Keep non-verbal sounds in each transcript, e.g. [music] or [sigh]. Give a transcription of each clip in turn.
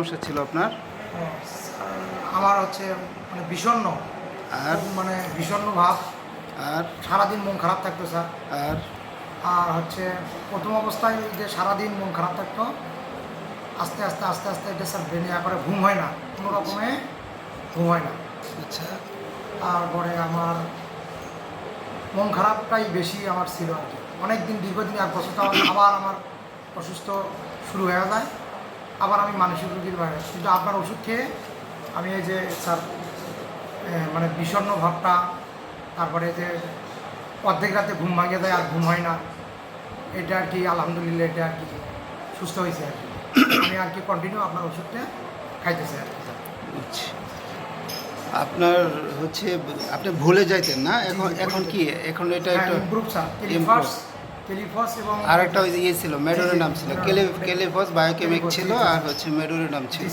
সমস্যা ছিল আপনার? আমার হচ্ছে মানে বিষণ্ণ। আর? মানে বিষণ্ণ ভাব। আর? সারাদিন মন খারাপ থাকতো স্যার। আর? আর হচ্ছে প্রথম অবস্থায় যে সারাদিন মন খারাপ থাকতো আস্তে আস্তে আস্তে আস্তে এটা স্যার ব্রেনে করে ঘুম হয় না। কোনো রকমে ঘুম হয় না। আচ্ছা। তারপরে আমার মন খারাপটাই বেশি আমার ছিল আর কি। অনেক দিন দীর্ঘদিন এক বছর যাওয়ার আবার আমার অসুস্থ শুরু হয়ে যায়। আবার আমি মানসিক রোগীর বাইরে কিন্তু আপনার ওষুধ খেয়ে আমি এই যে স্যার মানে বিষণ্ণ ভাবটা তারপরে যে অর্ধেক রাতে ঘুম ভাঙে দেয় আর ঘুম হয় না এটা আর কি আলহামদুলিল্লাহ এটা আর কি সুস্থ হয়েছে আর কি। আমি আর কি কন্টিনিউ আপনার ওষুধটা খাইতেছি আর কি। বুঝছি। আপনার হচ্ছে আপনি ভুলে যাইতেন না? এখন এখন কি? এখন এটা একটা ইমপ্রুভ স্যার টেলিফাস এবং আর একটা ওই যে ইয়ে ছিল মেডোরের নাম ছিল। কেলে কেলিফস বায়োকেমিক ছিল। আর হচ্ছে মেডোরের নাম ছিল।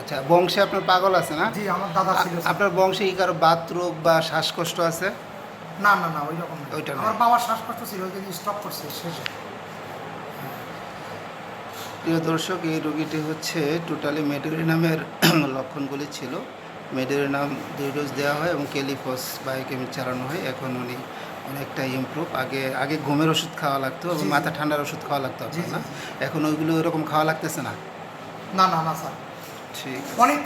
আচ্ছা বংশে আপনার পাগল আছে না? জি আমার দাদা ছিল আপনার বংশে কি কারও বাত রোগ বা শ্বাসকষ্ট আছে? না না না ওই রকম ওইটা আমার বাবার শ্বাসকষ্ট ছিল ওই স্টপ করছে শেষে। প্রিয় দর্শক এই রোগীটি হচ্ছে টোটালি মেডোরি নামের [clears throat] লক্ষণগুলি ছিল। মেডোরি নাম দুই ডোজ দেওয়া হয় এবং কেলিফস বায়োকেমিক চালানো হয়। এখন উনি অনেকটা ইম্প্রুভ আগে আগে ঘুমের ওষুধ খাওয়া লাগতো এবং। মাথা ঠান্ডার ওষুধ খাওয়া লাগতো আপনার না? এখন ওইগুলো এরকম খাওয়া লাগতেছে না? না না না স্যার। ঠিক অনেক